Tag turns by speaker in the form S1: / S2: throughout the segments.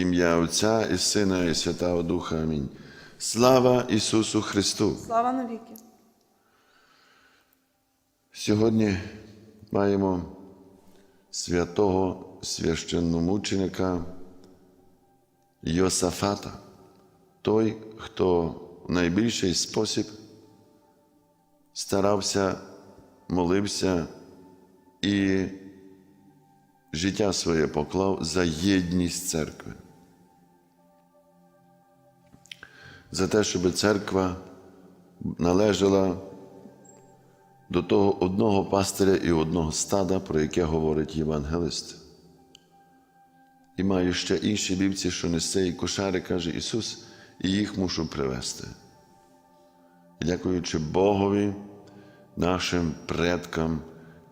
S1: ім'я Отця і Сина, і Святого Духа. Амінь. Слава Ісусу Христу!
S2: Слава навіки.
S1: Сьогодні маємо святого священномученика Йосафата, той, хто в найбільший спосіб старався, молився і життя своє поклав за єдність церкви. За те, щоб церква належала до того одного пастиря і одного стада, про яке говорить Євангелист. І маю ще інші вівці, що не з цієї кошари, каже Ісус, і їх мушу привести. І дякуючи Богові, нашим предкам,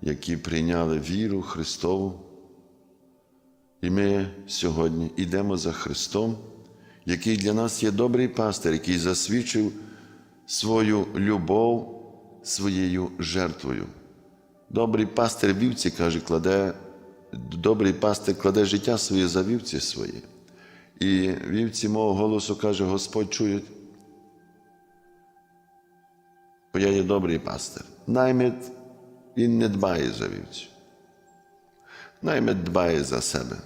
S1: які прийняли віру Христову. І ми сьогодні йдемо за Христом, який для нас є добрий пастир, який засвідчив свою любов своєю жертвою. Добрий пастир вівці, каже, кладе, добрий пастир кладе життя своє за вівці свої. І вівці мого голосу каже, Господь чують. Бо я є добрий пастир. Наймит він не дбає за вівцю. Наймит дбає за себе.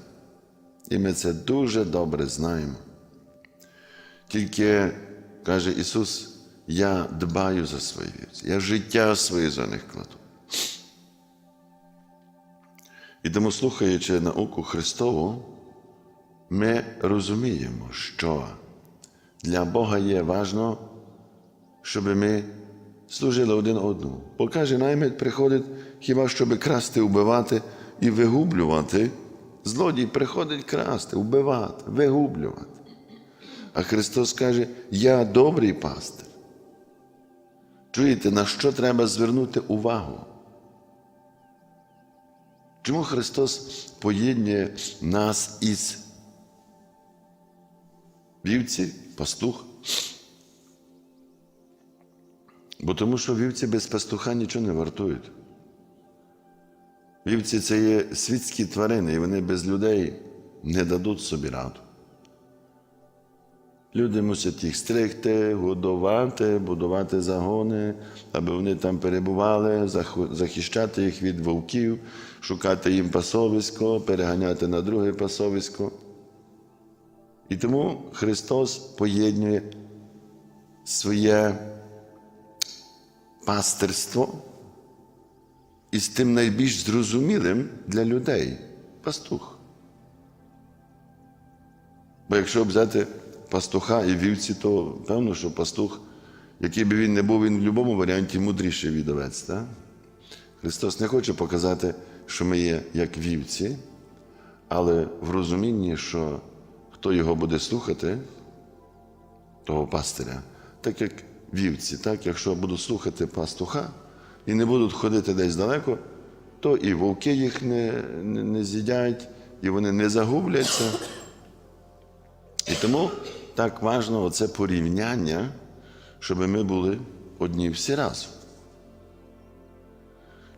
S1: І ми це дуже добре знаємо. Тільки, каже Ісус, я дбаю за свої вівці, я життя своє за них кладу. І тому, слухаючи науку Христову, ми розуміємо, що для Бога є важно, щоб ми служили один одному. Бо каже, наймит приходить хіба щоб красти, вбивати і вигублювати. Злодій приходить красти, вбивати, вигублювати. А Христос каже, я добрий пастир. Чуєте, на що треба звернути увагу? Чому Христос поєднує нас із вівці, пастух? Бо тому що вівці без пастуха нічого не вартують. Вівці це є світські тварини, і вони без людей не дадуть собі раду. Люди мусять їх стригти, годувати, будувати загони, аби вони там перебували, захищати їх від вовків, шукати їм пасовисько, переганяти на друге пасовисько. І тому Христос поєднує своє пастирство із тим найбільш зрозумілим для людей пастух. Бо якщо взяти пастуха і вівці, то певно, що пастух, який би він не був, він в будь-якому варіанті мудріший від овець. Так? Христос не хоче показати, що ми є як вівці, але в розумінні, що хто його буде слухати, того пастиря, так як вівці, так, якщо будуть слухати пастуха і не будуть ходити десь далеко, то і вовки їх не, не, не з'їдять, і вони не загубляться. І тому так важливо оце порівняння, щоб ми були одні всі разом.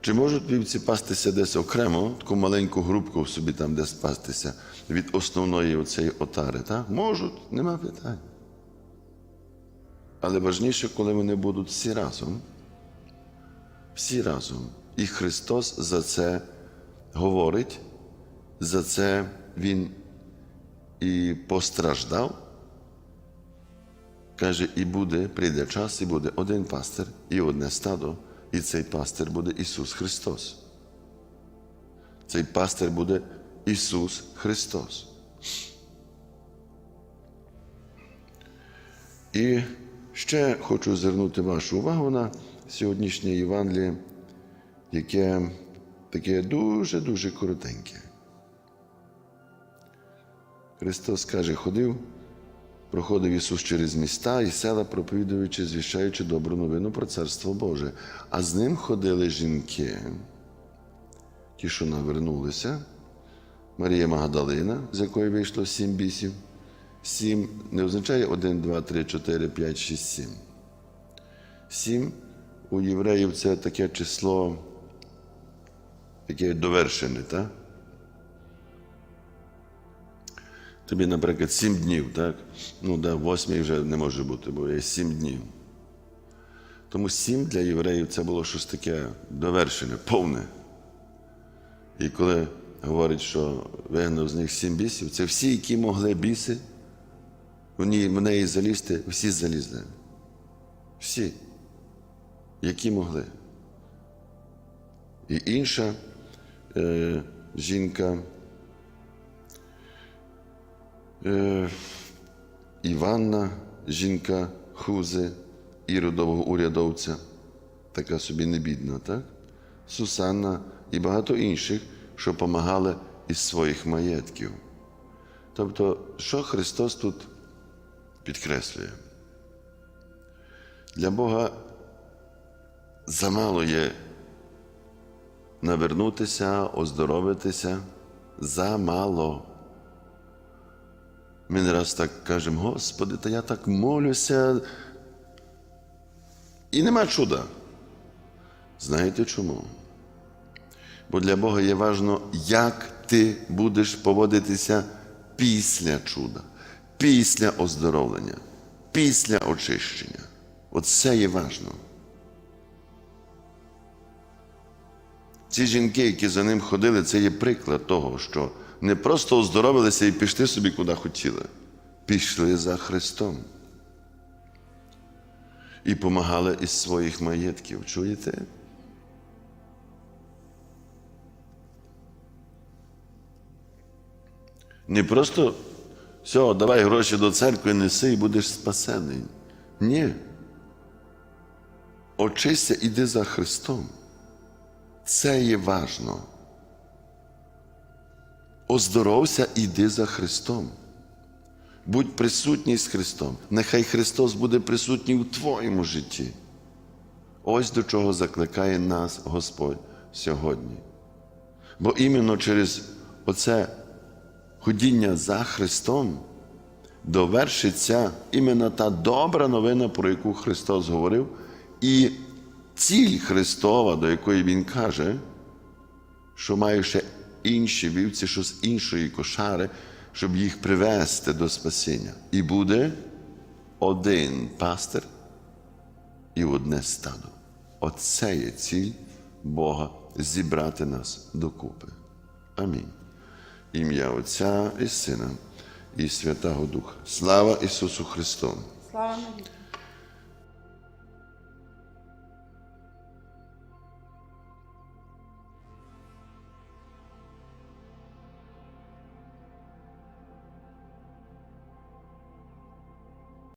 S1: Чи можуть вівці пастися десь окремо, таку маленьку групку собі там десь пастися від основної оцеї отари? Так? Можуть, нема питань. Але важніше, коли вони будуть всі разом. Всі разом. І Христос за це говорить, за це Він і постраждав. Каже, і буде, прийде час, і буде один пастир і одне стадо, і цей пастир буде Ісус Христос. Цей пастир буде Ісус Христос. І ще хочу звернути вашу увагу на сьогоднішнє Євангеліє, яке таке дуже-дуже коротеньке. Христос каже, ходив, проходив Ісус через міста і села, проповідуючи, звіщаючи добру новину про Царство Боже. А з ним ходили жінки, ті, що навернулися, Марія Магдалина, з якої вийшло сім бісів. Сім не означає один, два, три, чотири, п'ять, шість, сім. Сім у євреїв це таке число, яке довершене, так? Тобі, наприклад, сім днів, так? Ну, да, восьмий вже не може бути, бо є сім днів. Тому сім для євреїв це було щось таке довершене, повне. І коли говорять, що вигнав з них сім бісів, це всі, які могли біси, в неї залізти, всі залізли. Всі, які могли. І інша е, жінка, е, Іванна, жінка Хузи, іродового урядовця, така собі небідна, так? Сусанна і багато інших, що помагали із своїх маєтків. Тобто, що Христос тут підкреслює? Для Бога замало є навернутися, оздоровитися замало. Ми не раз так кажемо, Господи, та я так молюся. І нема чуда. Знаєте чому? Бо для Бога є важно, як ти будеш поводитися після чуда, після оздоровлення, після очищення. Оце є важно. Ці жінки, які за ним ходили, це є приклад того, що не просто оздоровилися і пішли собі куди хотіли, пішли за Христом. І помагали із своїх маєтків. Чуєте? Не просто все, давай гроші до церкви неси і будеш спасений. Ні. Очися, іди за Христом. Це є важно. Оздоровся, іди за Христом. Будь присутній з Христом. Нехай Христос буде присутній у твоєму житті. Ось до чого закликає нас Господь сьогодні. Бо іменно через оце ходіння за Христом довершиться іменно та добра новина, про яку Христос говорив, і ціль Христова, до якої Він каже, що має ще інші вівці, що з іншої кошари, щоб їх привести до спасіння. І буде один пастир і одне стадо. Оце є ціль Бога зібрати нас докупи. Амінь. Ім'я Отця і Сина і Святого Духа. Слава Ісусу Христу!
S2: Слава навіки.